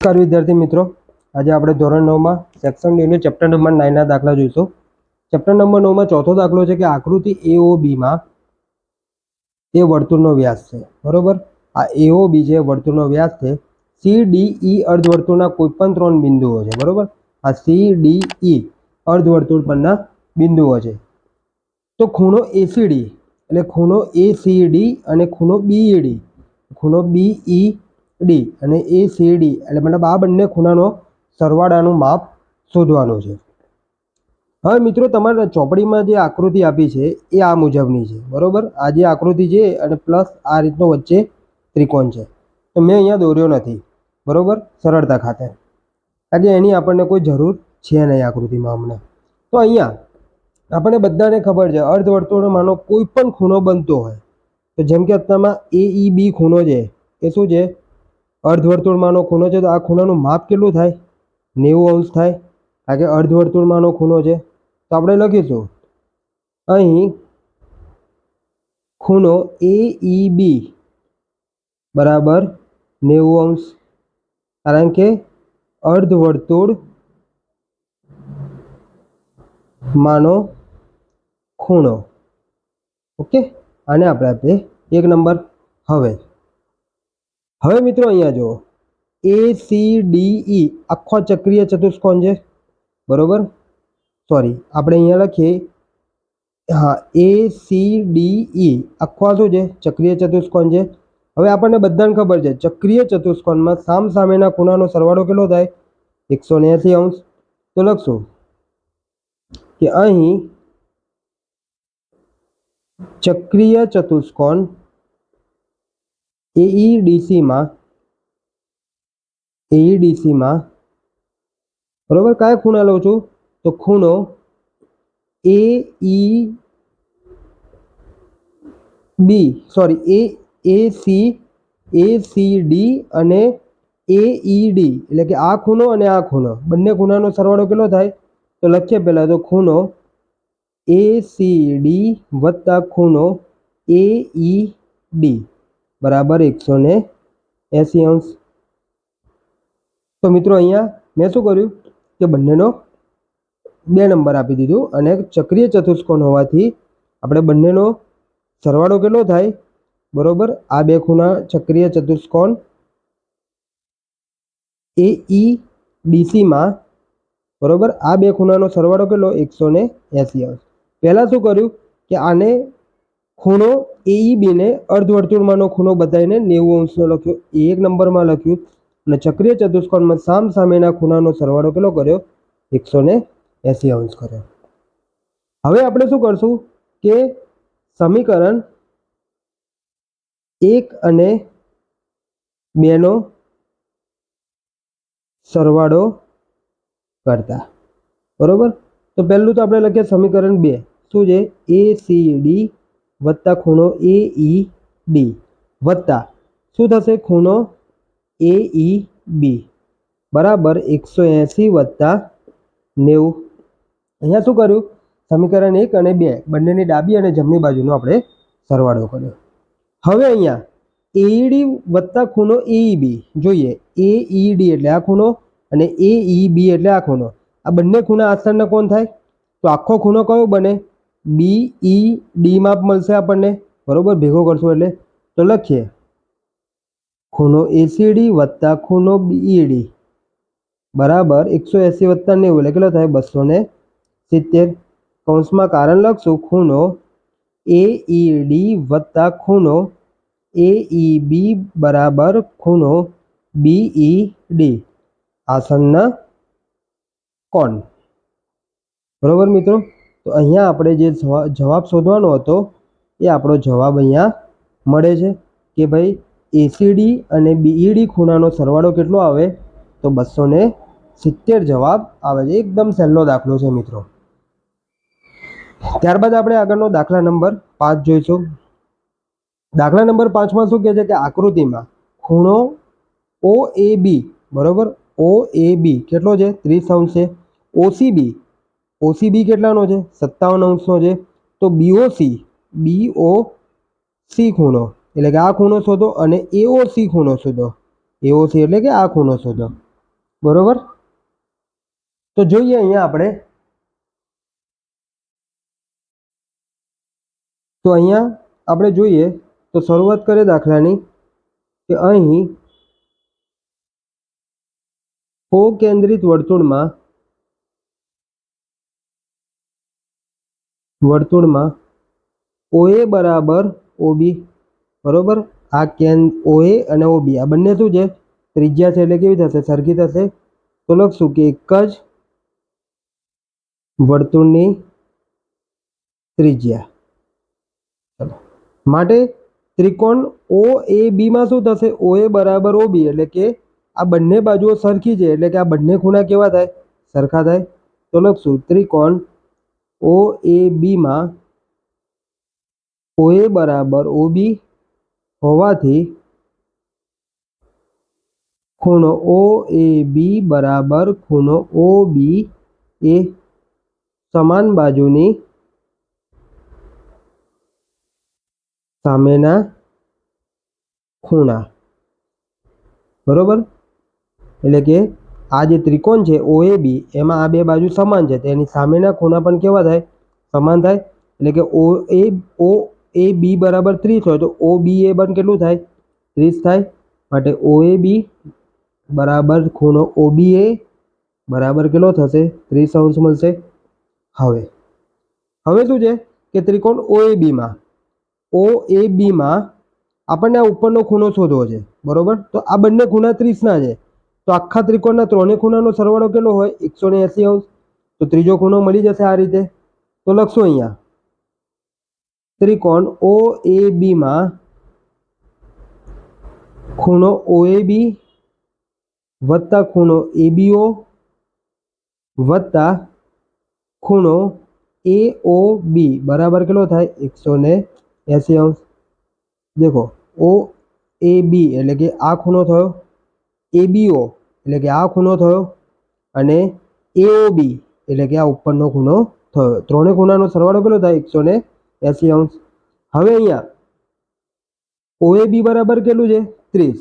નમસ્કાર વિદ્યાર્થી મિત્રો. આજે આપણે ધોરણ નવમાં સેક્શન ડીનો ચેપ્ટર નંબર નાઇનના દાખલા જોઈશું. ચેપ્ટર નંબર નવમાં ચોથો દાખલો છે કે આકૃતિ એઓ બીમાં એ વર્તુળનો વ્યાસ છે. બરોબર? આ એઓ બી જે વર્તુળનો વ્યાસ છે સી ડી ઈ અર્ધવર્તુળના કોઈપણ ત્રણ બિંદુઓ છે. બરોબર? આ સી ડી ઈ અર્ધવર્તુળ પરના બિંદુઓ છે. તો ખૂણો એસીડી એટલે ખૂણો એસીડી અને ખૂણો બીઈડી ખૂણો બીઈ ડી અને એ સી ડી એટલે મતલબ આ બંને ખૂણાનો સરવાળાનું માપ શોધવાનું છે. હવે મિત્રો તમારે ચોપડીમાં જે આકૃતિ આપી છે એ આ મુજબની છે, બરોબર? આ જે આકૃતિ છે અને પ્લસ આ રીતનો વચ્ચે ત્રિકોણ છે. તો મેં અહીંયા દોર્યો નથી, બરોબર? સરળતા ખાતે. આજે એની આપણને કોઈ જરૂર છે નહીં આકૃતિમાં અમને. તો અહીંયા આપણને બધાને ખબર છે, અર્ધવર્તુળમાંનો કોઈ પણ ખૂણો બનતો હોય. તો જેમ કે અત્યારમાં એ ઈ બી ખૂણો છે, એ શું છે? અર્ધવર્તુળમાંનો ખૂણો છે તો આ ખૂણાનું માપ કેટલું થાય? નેવું અંશ થાય કારણ કે અર્ધવર્તુળમાંનો ખૂણો છે. તો આપણે લખીશું. અહીં ખૂણો એ ઈ બી બરાબર નેવું અંશ. કારણ કે અર્ધવર્તુળ માનો ખૂણો. ઓકે? આને આપણે આપીએ એક નંબર. હવે હવે મિત્રો અહીંયા જુઓ. એ સી ડી ઈ આખો ચક્રીય ચતુષ્કોણ છે. બરોબર? સોરી આપણે અહીંયા લખીએ. હા એ સી ડી ઈ આખો શું છે? ચક્રીય ચતુષ્કોણ છે. હવે આપણને બધાને ખબર છે, ચક્રીય ચતુષ્કોણમાં સામ સામેના ખૂણાનો સરવાળો કેટલો થાય? એકસો એંસી અંશ. તો લખશું કે અહીં ચક્રીય ચતુષ્કોણ એઈડીસીમાં એઈડીસીમાં બરોબર કયા ખૂણા લઉં છું? તો ખૂણો A E B sorry A A C A C D અને એ ઈ ડી, એટલે કે આ ખૂણો અને આ ખૂણો. બંને ખૂણાનો સરવાળો કેટલો થાય? તો લખીએ પહેલાં, તો ખૂણો એ સી ડી વત્તા ખૂણો એ ડી. બરાબર એકસો ને એંસી અંશ. તો મિત્રો અહીંયા મેં શું કર્યું કે બંનેનો બે નંબર આપી દીધું અને ચક્રીય ચતુષ્કોણ હોવાથી આપણે બંનેનો સરવાળો કેટલો થાય? બરોબર? આ બે ખૂણા ચક્રીય ચતુષ્કોણ એ ઈ ડીસીમાં બરોબર? આ બે ખૂણાનો સરવાળો કેટલો? એકસો ને એંસી અંશ. પહેલાં શું કર્યું કે આને ખૂણો એઈબીને અર્ધવર્તુળમાંનો ખૂણો બતાવીને નેવું અંશનો લખ્યો. એ એક નંબરમાં લખ્યું. અને ચક્રીય ચતુષ્કોણમાં સામ સામેના ખૂણાનો સરવાળો કેટલો કર્યો? એકસો એંસી અંશ કર્યો. હવે આપણે શું કરશું કે સમીકરણ એક અને બેનો સરવાળો કરતા. બરોબર? તો પહેલું તો આપણે લખીએ સમીકરણ બે. શું છે? એ સી ડી વત્તા ખૂણો એ ઈ બી. વત્તા. શું થશે? ખૂણો એ ઈ બી. બરાબર એકસો એંસી વત્તા નેવું. અહીંયા શું કર્યું? સમીકરણ એક અને બે બંનેની ડાબી અને જમણી બાજુનો આપણે સરવાળો કર્યો. હવે અહીંયા એઈડી વત્તા ખૂણો એઈબી જોઈએ. એઈડી એટલે આ ખૂણો અને એઈબી એટલે આ ખૂણો. આ બંને ખૂણા આસનના કોણ થાય? તો આખો ખૂણો કયો બને? બી ઈ ડી માપ મળશે આપણને. બરોબર? ભેગો કરશું એટલે. તો લખીએ. ખૂણો એસીડી વત્તા ખૂણો બીઈડી બરાબર? એકસો એંસી વત્તા નેવું એટલે કેટલો થાય? બસો ને સિત્તેર. કૌંસમાં કારણ લખશું. ખૂણો એ ઈ ડી વત્તા ખૂણો એ ઈ બી બરાબર ખૂણો બીઈ ડી આસનના કોણ? બરોબર મિત્રો? તો અહીંયા આપણે જે જવાબ શોધવાનો હતો, એ આપણો જવાબ અહીંયા મળે છે કે ભાઈ એસીડી અને બીઈડી ખૂણાનો સરવાળો કેટલો આવે? તો બસો સિત્તેર જવાબ આવે છે. એકદમ સહેલો દાખલો છે મિત્રો. ત્યારબાદ આપણે આગળનો દાખલા નંબર પાંચ જોઈશું. દાખલા નંબર પાંચમાં શું કહે છે કે આકૃતિમાં ખૂણો ઓ એ બી બરાબર? ઓ એ બી કેટલો છે? ત્રીસ અંશ છે. ઓસીબી ઓસીબી કેટલાનો છે? સત્તાવન અંશનો છે. તો બીઓસી બીઓ સી ખૂણો. એટલે કે આ ખૂણો શોધો અને એઓસી ખૂણો શોધો. એઓસી એટલે કે આ ખૂણો શોધો. બરોબર? તો જોઈએ અહીંયા આપણે. તો અહીંયા આપણે જોઈએ, તો શરૂઆત કરીએ દાખલાની, કે અહીં ઓ કેન્દ્રિત વર્તુળમાં વર્તુળમાં ઓએ બરાબર ઓબી, બરોબર? આ કેન ઓએ અને ઓબી, આ બંને શું છે? ત્રિજ્યા છે એટલે કેવી થશે? સરખી થશે. તો લખશું કે એક જ વર્તુળની ત્રિજ્યા. ચલો. માટે ત્રિકોણ ઓ એ બીમાં શું થશે? ઓ એ બરાબર ઓ બી એટલે કે આ બંને બાજુઓ સરખી છે, એટલે કે આ બંને ખૂણા કેવા થાય? સરખા થાય. તો લખશું ત્રિકોણ ઓ એ બીમાં ઓ એ બરાબર ઓ બી હોવાથી ખૂણો ઓ એ બી બરાબર ખૂણો ઓ બી એ સમાન બાજુની સામેના ખૂણા. બરોબર? એટલે કે આ જે ત્રિકોણ છે ઓ એ બી એમાં આ બે બાજુ સમાન છે તેની સામેના ખૂણા પણ કેવા થાય? સમાન થાય. એટલે કે ઓ એ ઓ એ બી બરાબર ત્રીસ હોય, તો ઓ બી એ પણ કેટલું થાય? ત્રીસ થાય. માટે ઓ એ બી બરાબર ખૂણો ઓ બી એ બરાબર કેટલો થશે? ત્રીસ અંશ મળશે. હવે હવે શું છે? કે ત્રિકોણ ઓ એ બીમાં ઓ એ બીમાં આપણને આ ઉપરનો ખૂણો શોધવો છે. બરાબર? તો આ બંને ખૂણા ત્રીસના છે. તો આખા ત્રિકોણના ત્રણેય ખૂણાનો સરવાળો કેટલો હોય? એકસો ને એંસી અંશ. તો ત્રીજો ખૂણો મળી જશે આ રીતે. તો લખશું અહીંયા. ત્રિકોણ ઓ એ બીમાં ખૂણો ઓ એ બી વત્તા ખૂણો એ બીઓ વત્તા ખૂણો એ ઓ બી બરાબર કેટલો થાય? એકસો ને એંસી અંશ. દેખો ઓ એ બી એટલે કે આ ખૂણો થયો એ બીઓ એટલે કે આ ખૂણો થયો અને એઓ બી એટલે કે આ ઉપરનો ખૂણો થયો. ત્રણેય ખૂણાનો સરવાળો કેટલો થાય? એકસો ને એંસી અંશ. હવે અહીંયા ઓએબી બરાબર કેટલું છે? ત્રીસ.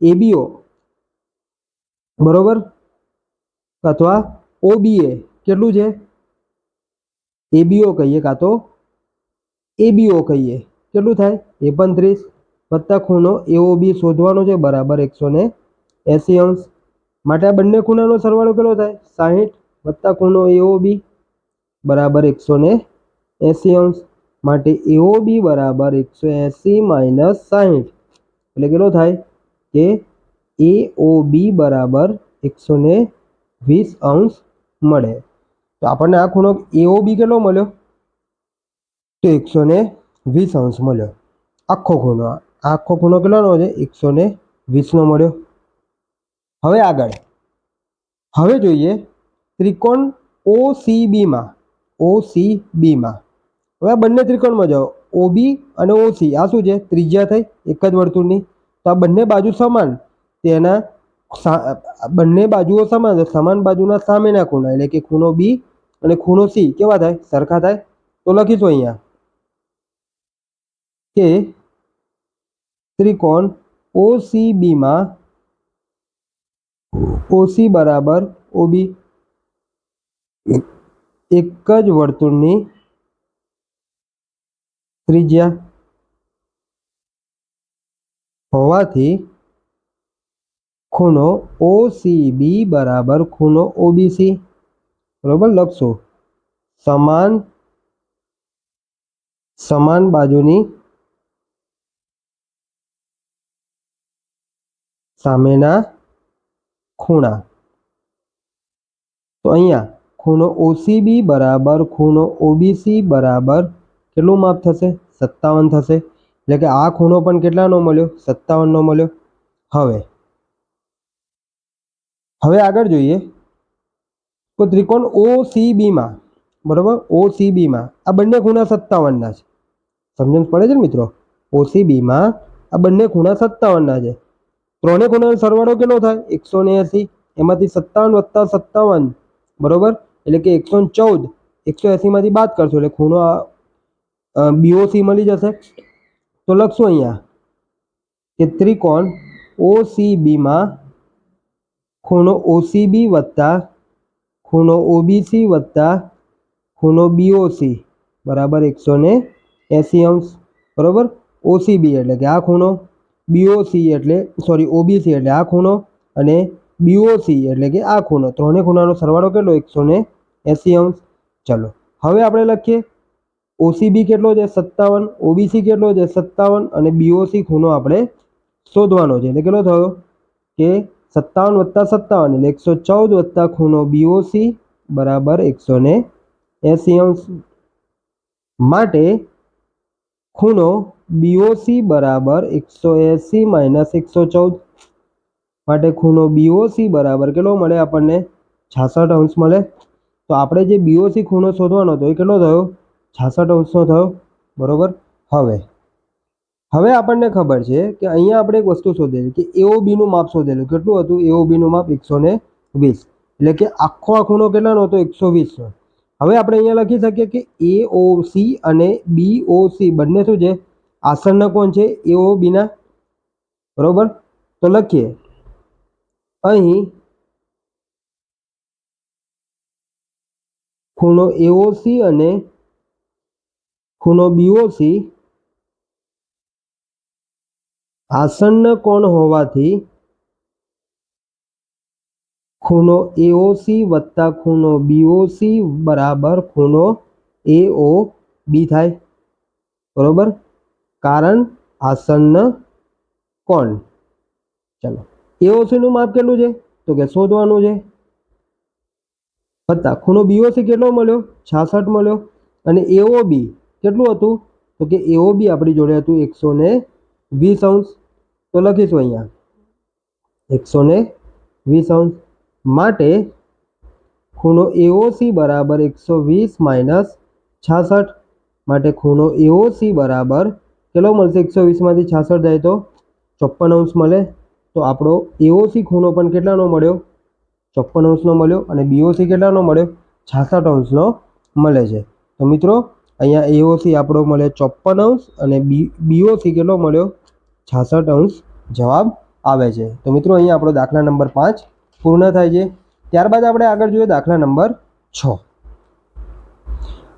એબીઓ બીઓ બરોબર? અથવા ઓબીએ કેટલું છે? એબીઓ કહીએ કાં તો એબીઓ કહીએ. કેટલું થાય? એ પણ ત્રીસ. વત્તા ખૂણો એઓ બી શોધવાનો છે. બરાબર એકસો ને એંસી અંશ. માટે આ બંને ખૂણાનો સરવાળો કેટલો થાય? સાહીઠ વત્તા ખૂણો એઓ બી બરાબર એકસો ને એંસી અંશ. માટે એઓ બી બરાબર એકસો એંસી માઇનસ સાહીઠ. એટલે કેટલો થાય? કે એ ઓ બી બરાબર એકસો ને વીસ અંશ મળે. તો આપણને આ ખૂણો એઓ બી કેટલો મળ્યો? તો એકસો ને વીસ અંશ મળ્યો. આખો ખૂણો, આ આખો ખૂણો કેટલાનો છે? એકસો ને વીસનો મળ્યો. હવે આગળ. હવે જોઈએ ત્રિકોણ ઓ સી બીમાં ઓ સી બીમાં હવે આ બંને ત્રિકોણમાં જાઓ. ઓ બી અને ઓ સી આ શું છે? ત્રિજ્યા થઈ, એક જ વર્તુળની. તો આ બંને બાજુ સમાન. તેના બંને બાજુઓ સમાન સમાન બાજુના સામેના ખૂણા, એટલે કે ખૂણો બી અને ખૂણો સી કેવા થાય? સરખા થાય. તો લખીશું અહીંયા કે ત્રિકોણ ઓ સી બીમાં ઓસી બરાબર ઓબી એક જ વર્તુળની ત્રિજ્યા હોવાથી ખૂણો ઓ સી બી બરાબર ખૂણો ઓબીસી બરોબર લખશું સમાન સમાન બાજુની સામેના ખૂણા. તો અહીંયા ખૂણો ઓસીબી બરાબર ખૂણો ઓબીસી બરાબર કેટલું માપ થશે? સત્તાવન થશે. એટલે કે આ ખૂણો પણ કેટલાનો મળ્યો? સત્તાવનનો મળ્યો. હવે હવે આગળ જોઈએ. તો ત્રિકોણ ઓસીબીમાં, બરાબર? ઓસીબીમાં આ બંને ખૂણા સત્તાવનના છે. સમજણ પડે છે ને મિત્રો? ઓસીબીમાં આ બંને ખૂણા સત્તાવનના છે. ત્રણેય ખૂણાનો સરવાળો કેટલો થાય? એકસો ને એંસી. એમાંથી સત્તાવન વત્તા સત્તાવન. બરોબર? એટલે કે એકસો ને ચૌદ. એકસો એંસીમાંથી બાદ કરશો. એટલે ખૂણો બીઓસી મળી જશે. તો લખશું અહીંયા કે ત્રિકોણ ઓ સી બીમાં ખૂણો ઓસીબી વત્તા ખૂણો ઓબીસી વત્તા ખૂણો બીઓસી બરાબર એકસો ને એંસી અંશ. બરાબર? ઓસીબી એટલે કે આ ખૂણો. બીઓસી એટલે સોરી ઓબીસી એટલે આ ખૂણો અને બીઓસી એટલે કે આ ખૂણો. ત્રણેય ખૂણાનો સરવાળો કેટલો? એકસો ને એંસી અંશ. ચલો, હવે આપણે લખીએ. ઓસીબી કેટલો છે? સત્તાવન. ઓબીસી કેટલો છે? સત્તાવન. અને બીઓસી ખૂણો આપણે શોધવાનો છે. એટલે કેટલો થયો? કે સત્તાવન વત્તા સત્તાવન એટલે એકસો ચૌદ વત્તા ખૂણો બીઓસી બરાબર એકસો ને એંસી અંશ. માટે ખૂણો બીઓસી બરાબર એકસો એંસી માઇનસ એકસો ચૌદ. માટે ખૂણો બીઓસી બરાબર કેટલો મળે? આપણને છાસઠ અંશ મળે. તો આપણે જે બીઓસી ખૂણો શોધવાનો હતો એ કેટલો થયો? છાસઠ અંશનો થયો. બરાબર? હવે હવે આપણને ખબર છે કે અહીંયા આપણે એક વસ્તુ શોધેલી કે એઓબીનું માપ શોધેલું. કેટલું હતું? એઓબીનું માપ એકસો ને વીસ. એટલે કે આખો આ ખૂણો કેટલાનો હતો? એકસો વીસનો. હવે આપણે અહીંયા લખી શકીએ કે એઓસી અને બીઓસી બંને શું છે? આસનના કોણ છે? એઓબીના બરોબર? તો લખીએ. અહીં ખૂણો એઓસી અને ખૂણો બીઓસી આસન્ન કોણ હોવાથી ખૂણો એઓસી વત્તા ખૂણો બીઓસી બરાબર ખૂણો એઓ બી થાય. બરોબર? કારણ આસન્ન કોણ? ચલો. એઓસીનું માપ કેટલું છે? તો કે શોધવાનું છે. વત્તા ખૂણો બીઓસી કેટલો મળ્યો? છાસઠ મળ્યો. અને એઓ બી કેટલું હતું? તો કે એઓ બી આપણી જોડે હતું એકસો ને વીસ અંશ. તો લખીશું અહીંયા. એકસો ને વીસ અંશ. માટે ખૂણો એઓસી બરાબર એકસો વીસ માઇનસ છાસઠ માટે ખૂણો એઓસી બરાબર કેટલો મળશે? એકસો વીસમાંથી છાસઠ જાય તો ચોપ્પન અંશ મળે. તો આપણો એઓસી ખૂણો પણ કેટલાનો મળ્યો? ચોપ્પન અંશનો મળ્યો અને બીઓસી કેટલાનો મળ્યો? છાસઠ અંશનો મળે છે. તો મિત્રો, અહીંયા એઓસી આપણો મળે ચોપ્પન અંશ અને બી બીઓસી કેટલો મળ્યો? છાસઠ અંશ જવાબ આવે છે. તો મિત્રો, અહીંયા આપણો દાખલા નંબર પાંચ પૂર્ણ થાય છે. ત્યારબાદ આપણે આગળ જોઈએ દાખલા નંબર છ.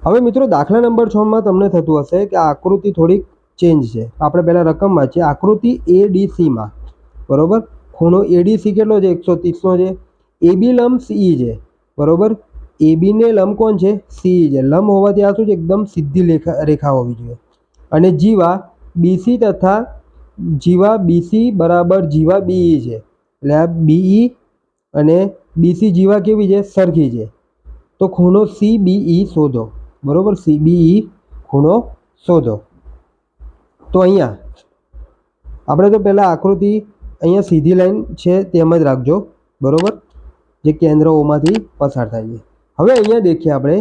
હવે મિત્રો દાખલા નંબર છમાં તમને થતું હશે કે આકૃતિ થોડીક ચેન્જ છે. આપણે પહેલાં રકમ વાંચીએ. આકૃતિ એડીસીમાં બરોબર? ખૂણો એડીસી કેટલો છે? એકસો ત્રીસનો છે. એબી લંબ સીઈ છે. બરોબર? એબીને લંબ કોણ છે? સીઈ છે. લંબ હોવાથી આ શું છે? એકદમ સીધી રેખા રેખા હોવી જોઈએ. અને જીવા બીસી તથા જીવા બીસી બરાબર જીવા બીઈ છે. એટલે આ બીઈ અને બીસી જીવા કેવી છે? સરખી છે. તો ખૂણો સી બીઈ શોધો. બરાબર? સી બીઈ ખૂણો શોધો. તો અહીંયા આપણે તો પહેલાં આકૃતિ અહીંયા સીધી લાઈન છે તેમ જ રાખજો. બરોબર? જે કેન્દ્રોમાંથી પસાર થાય છે. હવે અહીંયા દેખીએ આપણે.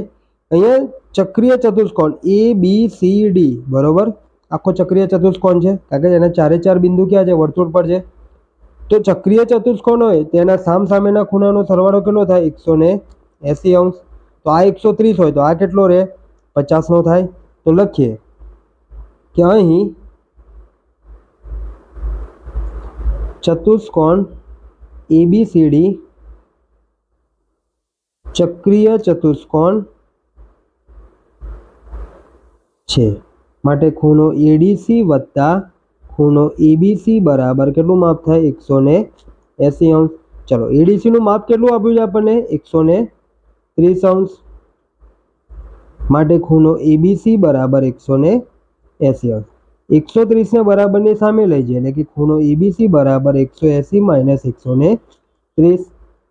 અહીંયા ચક્રીય ચતુષ્કોણ એ બી સી ડી બરોબર? આખો ચક્રીય ચતુષ્કોણ છે. કારણ કે એના ચારે ચાર બિંદુ ક્યાં છે? વર્તુળ પર છે. તો ચક્રીય ચતુષ્કોણ હોય, તેના સામ સામેના ખૂણાનો સરવાળો કેટલો થાય? એકસો ને એંસી અંશ. તો આ એકસો ત્રીસ હોય, તો આ કેટલો રહે? પચાસનો થાય. તો લખીએ. કે અહીં ચતુષ્કોણ એબીસીડી ચક્રીય ચતુષ્કોણ છે. માટે ખૂણો એડીસી વત્તા ખૂણો એબીસી બરાબર કેટલું માપ થાય? એકસો ને એંસી અંશ. ચલો એડીસીનું માપ કેટલું આપ્યું છે આપણને? એકસો ને ત્રીસ અંશ. માટે ખૂણો એબીસી બરાબર એકસો ને એંસી અંશ. એકસો ત્રીસને બરાબરની સામે લઈ જઈએ. એટલે કે ખૂણો એબીસી બરાબર એકસો એંસી માઇનસ એકસો ને ત્રીસ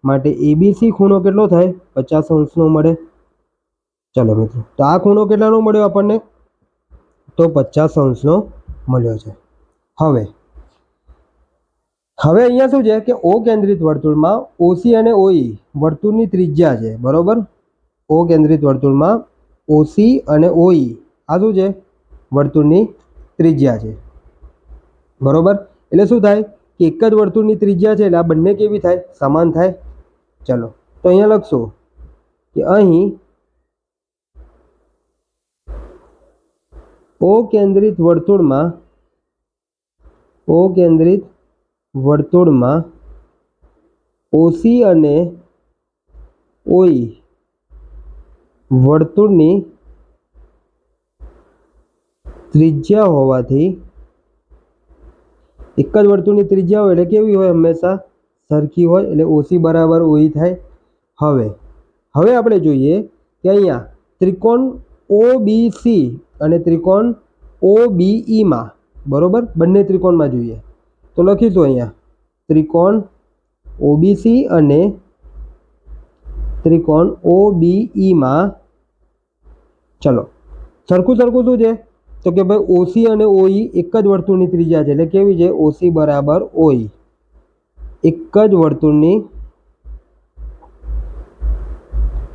માટે એબીસી ખૂણો કેટલો થાય? પચાસ અંશનો મળે. ચલો મિત્રો, તો આ ખૂણો કેટલાનો મળ્યો આપણને? તો પચાસ અંશનો મળ્યો છે. હવે હવે અહીંયા શું છે કે ઓ કેન્દ્રિત વર્તુળમાં ઓસી અને ઓઈ વર્તુળની ત્રિજ્યા છે, બરોબર? ઓ કેન્દ્રિત વર્તુળમાં ઓસી અને ઓઈ આ શું છે? વર્તુળની ત્રિજ્યા છે. બરોબર? એટલે શું થાય કે એક જ વર્તુળની ત્રિજ્યા છે એટલે આ બંને કેવી થાય? સમાન થાય. ચલો, તો અહીંયા લખશો કે અહીં ઓ કેન્દ્રિત વર્તુળમાં ઓ કેન્દ્રિત વર્તુળમાં ઓસી અને ઓઈ વર્તુળની ત્રિજ્યા હોવાથી એક જ વર્તુળની ત્રિજ્યા હોય એટલે કેવી હોય હંમેશા? સરખી હોય એટલે ઓસી બરાબર ઓઈ થાય. હવે હવે આપણે જોઈએ કે અહીંયા ત્રિકોણ ઓ બી અને ત્રિકોણ ઓ બીઈમાં બરોબર? બંને ત્રિકોણમાં જોઈએ. તો લખીશું અહીંયા. ત્રિકોણ ઓબીસી અને ત્રિકોણ ઓબીઈમાં ચલો. સરખું સરખું શું છે? તો કે ભાઈ ઓસી અને ઓઈ એક જ વર્તુળની ત્રિજ્યા છે. એટલે કેવી છે? ઓસી બરાબર ઓઈ એક જ વર્તુળની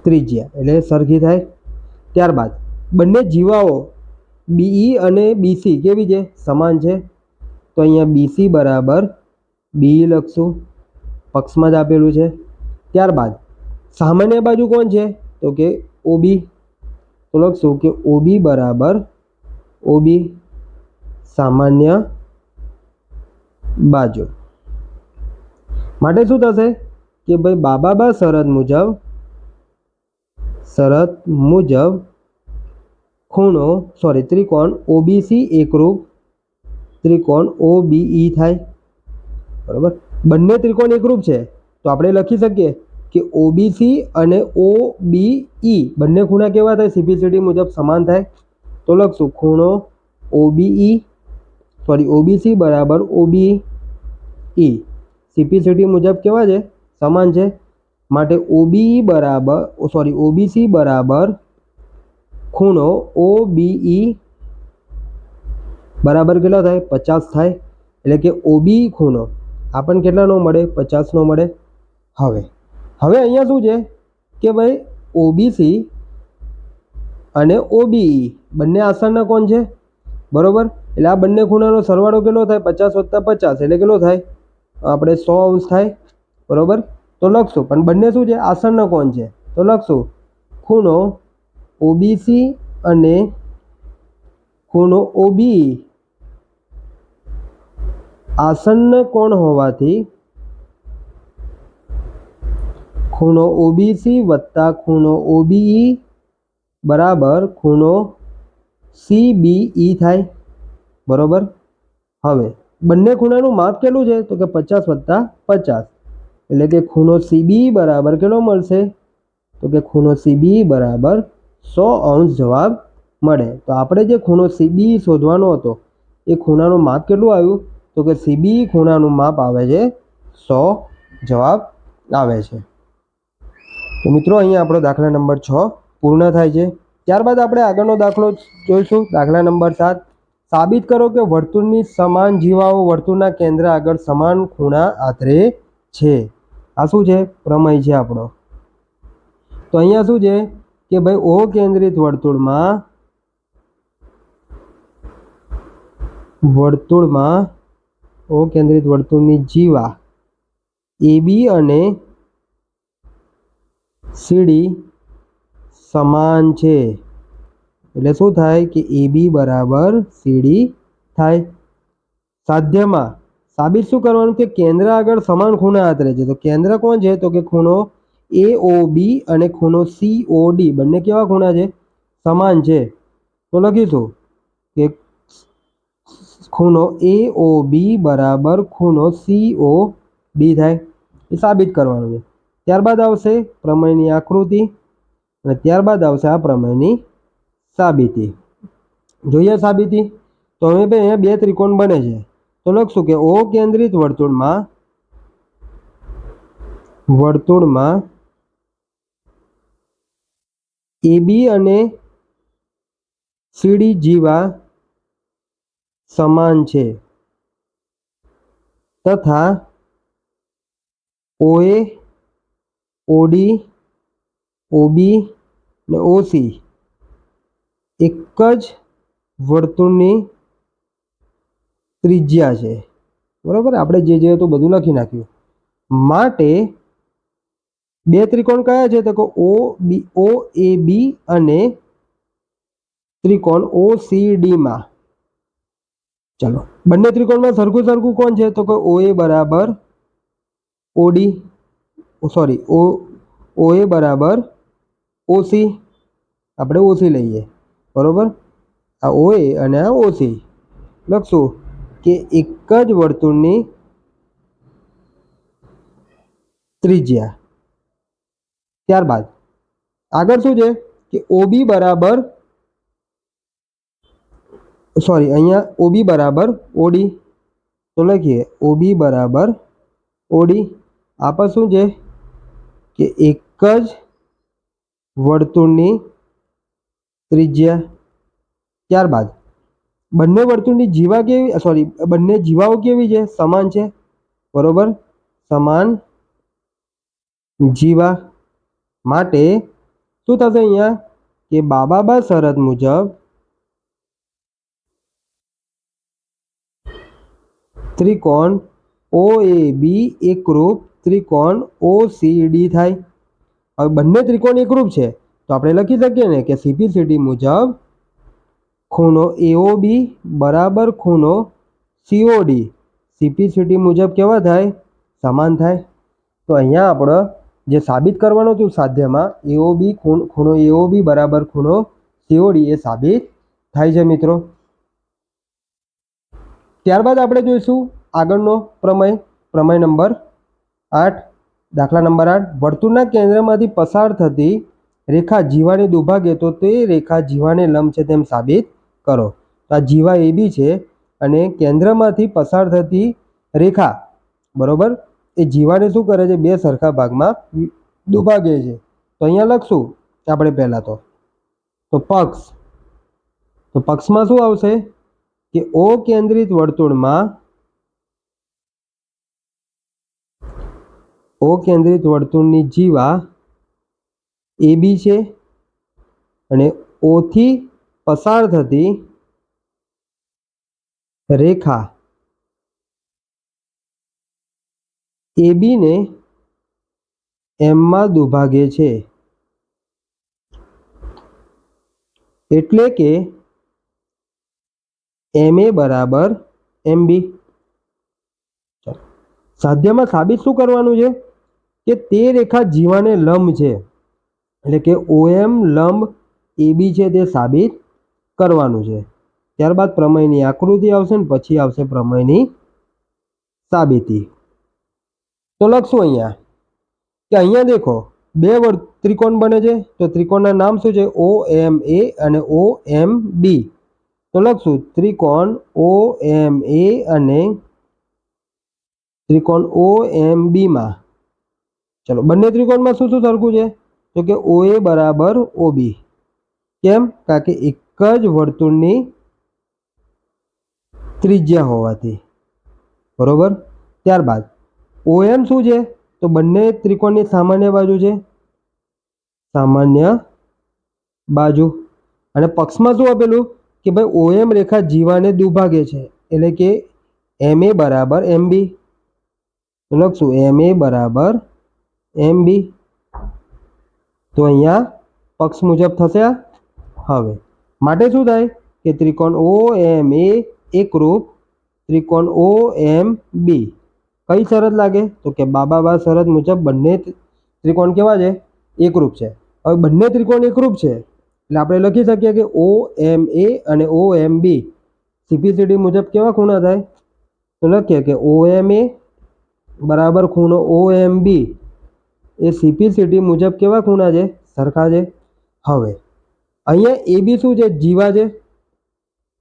ત્રિજ્યા. એટલે સરખી થાય. ત્યારબાદ બંને જીવાઓ બીઈ અને બીસી કેવી છે? સમાન છે? તો અહીંયા બીસી બરાબર બીઈ લખશું. પક્ષમાં જ આપેલું છે. ત્યારબાદ સામાન્ય બાજુ કોણ છે? તો કે ઓબી. તો લખશું કે ઓબી બરાબર ઓબી સામાન્ય બાજુ. માટે શું થશે? કે ભાઈ બાબાબા શરત મુજબ શરત મુજબ ખૂણો સોરી ત્રિકોણ ઓબીસી એકરૂપ ત્રિકોણ ઓબીઈ થાય. બરાબર? બંને ત્રિકોણ એકરૂપ છે. તો આપણે લખી શકીએ કે ઓબીસી અને ઓબીઈ બંને ખૂણા કેવા થાય? સીપીસીટી મુજબ સમાન થાય. તો લખશું ખૂણો ઓબીઈ સોરી ઓબીસી બરાબર ઓબીઈ સીપીસીટી મુજબ કેવા છે? સમાન છે. માટે ઓબીઈ બરાબર સોરી ઓબીસી બરાબર ખૂણો ઓબીઈ બરાબર કેટલા થાય? પચાસ થાય. એટલે કે ઓબી ખૂણો. આપણને કેટલાનો મળે? પચાસનો મળે. હવે હવે અહીંયા શું છે? કે ભાઈ ઓબીસી અને ઓબીઈ બંને આસનના કોણ છે? બરાબર? એટલે આ બંને ખૂણાનો સરવાળો કેટલો થાય? પચાસ વત્તા પચાસ. એટલે કેટલો થાય? આપણે સો અંશ થાય. બરાબર? તો લખશું. પણ બંને શું છે? આસનના કોણ છે? તો લખશું. ખૂણો ઓબીસી અને ખૂણો ઓબી આસન્ન કોણ હોવાથી ખૂણો ઓબીસી વત્તા ખૂણો ઓબીઈ બરાબર ખૂણો સીબીઈ થાય. બરોબર? હવે બંને ખૂણાનું માપ કેટલું છે? તો કે પચાસ વત્તા પચાસ. એટલે કે ખૂણો સીબી બરાબર કેટલો મળશે? તો કે ખૂણો સીબી બરાબર સો અંશ જવાબ મળે. તો આપણે જે ખૂણો સીબી શોધવાનો હતો, એ ખૂણાનું માપ કેટલું આવ્યું? તો કે સીબી ખૂણાનું માપ આવે છે સો જવાબ આવે છે. તો મિત્રો, અહીંયા આપણો દાખલા નંબર છ પૂર્ણ થાય છે. ત્યારબાદ આપણે આગળનો દાખલો જોઈશું. દાખલા નંબર સાત, સાબિત કરો કે વર્તુળની સમાન જીવાઓ વર્તુળના કેન્દ્ર આગળ સમાન ખૂણા આશરે છે. આ શું છે? પ્રમેય છે આપણો. તો અહીંયા શું છે? કે ભાઈ, ઓ કેન્દ્રિત વર્તુળમાં વર્તુળમાં, ઓ કેન્દ્રિત વર્તુળની જીવા એબી અને સીડી સમાન છે. એટલે શું થાય કે એબી બરાબર સીડી થાય. સાધ્યમાં સાબિત શું કરવાનું કે કેન્દ્ર આગળ સમાન ખૂણા આતરે છે. તો કેન્દ્ર કોણ છે? તો કે ખૂણો એ ઓ બી અને ખૂણો સી ઓ ડી બંને કેવા ખૂણા છે? સમાન છે. તો લખીશું કે ખૂણો એ ઓ બી બરાબર ખૂણો સી ઓ ડી થાય. એ સાબિત કરવાનું છે. ત્યારબાદ આવશે પ્રમેયની આકૃતિ અને ત્યારબાદ આવશે આ પ્રમેયની સાબિતી. જોઈએ સાબિતી. તો હવે ભાઈ અહીંયા બે ત્રિકોણ બને છે. તો લખશું કે ઓ કેન્દ્રિત વર્તુળમાં વર્તુળમાં એબી અને સીડી જીવા સમાન છે. તથા ઓએ, ઓડી, ઓબી ને ઓસી એક જ વર્તુળની ત્રિજ્યા છે. બરાબર? આપણે જે જે હતું બધું લખી નાખ્યું. માટે બે ત્રિકોણ કયા છે? તો કે ઓ બી ઓ એ બી અને ત્રિકોણ ઓ સી ડીમાં ચલો, બંને ત્રિકોણમાં સરખું સરખું કોણ છે? તો કે ઓ એ બરાબર ઓડી સોરી ઓ ઓ એ બરાબર ઓસી આપણે ઓસી લઈએ. બરોબર? આ ઓ એ અને આ ઓસી લખશું કે એક જ વર્તુળની ત્રિજ્યા. ત્યારબાદ આગળ શું છે કે ઓબી બરાબર સોરી અહીંયા ઓબી બરાબર ઓડી તો લખીએ ઓબી બરાબર ઓડી આ પર શું છે કે એક જ વર્તુળની ત્રિજ્યા. ત્યારબાદ બંને વર્તુળની જીવા કેવી સોરી બંને જીવાઓ કેવી છે? સમાન છે. બરોબર? સમાન જીવા. માટે શું થશે અહીંયા? કે બાબાબા શરત મુજબ ત્રિકોણ ઓ એ બી એકરૂપ ત્રિકોણ ઓ સી ડી થાય. હવે બંને ત્રિકોણ એકરૂપ છે. તો આપણે લખી શકીએ ને કે સીપીસીટી મુજબ ખૂણો એઓ બી બરાબર ખૂણો સીઓડી. સીપીસીટી મુજબ કેવા થાય? સમાન થાય. તો અહીંયા આપણે જે સાબિત કરવાનું હતું સાધ્યમાં એઓ બી ખૂણો એઓ બી બરાબર ખૂણો સીઓડી એ સાબિત થાય છે મિત્રો. ત્યારબાદ આપણે જોઈશું આગળનો પ્રમેય પ્રમેય નંબર આઠ, દાખલા નંબર આઠ. વર્તુળના કેન્દ્રમાંથી પસાર થતી રેખા જીવાને દુભાગે તો તે રેખા જીવાને લંબ છે તેમ સાબિત કરો. તો આ જીવા એ બી છે અને કેન્દ્રમાંથી પસાર થતી રેખા, બરોબર? એ જીવાને શું કરે છે? બે સરખા ભાગમાં દુભાગે છે. તો અહીંયા લખશું આપણે પહેલાં તો. તો પક્ષ. તો પક્ષમાં શું આવશે? કે ઓ વર્તુળમાં ઓ વર્તુળની જીવા એ બી છે અને ઓથી પસાર થતી રેખા એ બીને એમમાં દુભાગે છે. એટલે કે એમ એ બરાબર એમ બી. સાધ્યમાં સાબિત શું કરવાનું છે? કે તે રેખા જીવાને લંબ છે. એટલે કે ઓએમ લંબ એ બી છે તે સાબિત કરવાનું છે. ત્યારબાદ પ્રમેયની આકૃતિ આવશે ને પછી આવશે પ્રમેયની સાબિતી. તો લખશું અહીંયા કે અહીંયા દેખો, બે વર્ ત્રિકોણ બને છે, તો ત્રિકોણના નામ શું છે? ઓ એમ એ અને ઓ એમ બી તો લખશું, ત્રિકોણ ઓ એમ એ અને ત્રિકોણ ઓ એમ બીમાં ચલો, બંને ત્રિકોણમાં શું શું સરખું છે? તો કે ઓ એ બરાબર ઓ બી કેમ? કારણ કે એક જ વર્તુળની ત્રિજ્યા હોવાથી. બરોબર? ત્યારબાદ ઓ એમ શું છે? તો બંને ત્રિકોણની સામાન્ય બાજુ છે. સામાન્ય બાજુ. અને પક્ષમાં શું આપેલું? કે ભાઈ ઓએમ રેખા જીવાને દુભાગે છે. એટલે કે એમ એ બરાબર એમ બી. લખશું એમ એ બરાબર એમ બી. તો અહીંયા પક્ષ મુજબ થશે હવે માટે શું થાય? કે ત્રિકોણ ઓ એમ એ એકરૂપ ત્રિકોણ ઓ એમ બી. કઈ શરત લાગે? તો કે બાબાબા શરત મુજબ બંને ત્રિકોણ કેવા છે? એકરૂપ છે. હવે બંને ત્રિકોણ એકરૂપ છે, એટલે આપણે લખી શકીએ કે ઓ એમ એ અને ઓ એમ બી સીપીસીડી મુજબ કેવા ખૂણા થાય? તો લખીએ કે ઓ એમ એ બરાબર ખૂણો ઓ એમ બી એ સીપીસીડી મુજબ કેવા ખૂણા છે? સરખા છે. હવે અહીંયા એ બી શું છે? જીવા છે.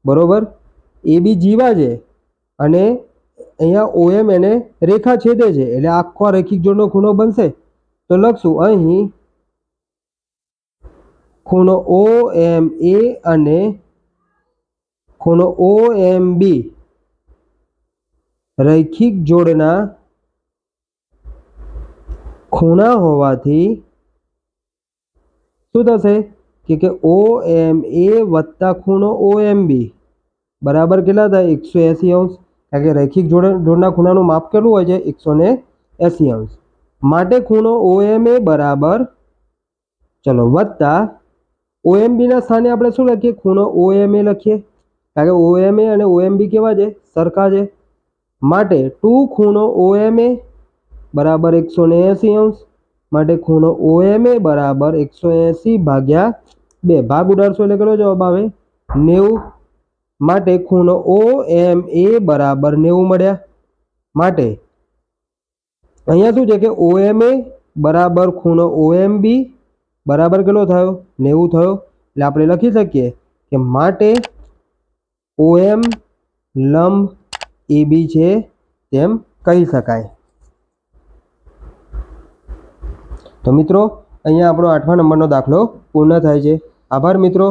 બરોબર? એ બી જીવા છે અને અહીંયા ઓએમ એને રેખા છેદે છે, એટલે આખો રેખિક જોડનો ખૂણો બનશે. તો લખશું અહીં ખૂણો ઓ એમ એ અને ખૂણો ઓ એમ બી રૈખિક જોડના ખૂણા હોવાથી શું થશે? કે કે ઓ એમ એ વત્તા ખૂણો ઓ એમ બી બરાબર કેટલા થાય? એકસો એંસી અંશ. કારણ કે રૈખિક જોડ, જોડના ખૂણાનું માપ કેટલું હોય છે? એકસો ને એંસી અંશ. માટે ખૂણો ઓએમએ બરાબર, ચલો, વત્તા ઓએમબીના સ્થાને આપણે શું લખીએ? ખૂણો ઓએમએ લખીએ. કારણ કે ઓએમએ અને ઓએમબી કેવા છે? સરખા છે. માટે ટુ ખૂણો ઓએમએ બરાબર એકસો ને એંસી અંશ. માટે ખૂણો ઓએમએ બરાબર એકસો એંસી ભાગ્યા બે. ભાગ ઉડાડશો એટલે કેટલો જવાબ આવે? નેવું. માટે ખૂણો OM એ બરાબર નેવું મળ્યા. માટે અહીંયા શું છે કે OM એ બરાબર ખૂણો બી બરાબર કેટલો થયો? નેવું થયો. એટલે આપણે લખી શકીએ કે માટે OM લંબ AB છે તેમ કહી શકાય. તો મિત્રો, અહીંયા આપણો આઠમા નંબરનો દાખલો પૂર્ણ થાય છે. આભાર મિત્રો.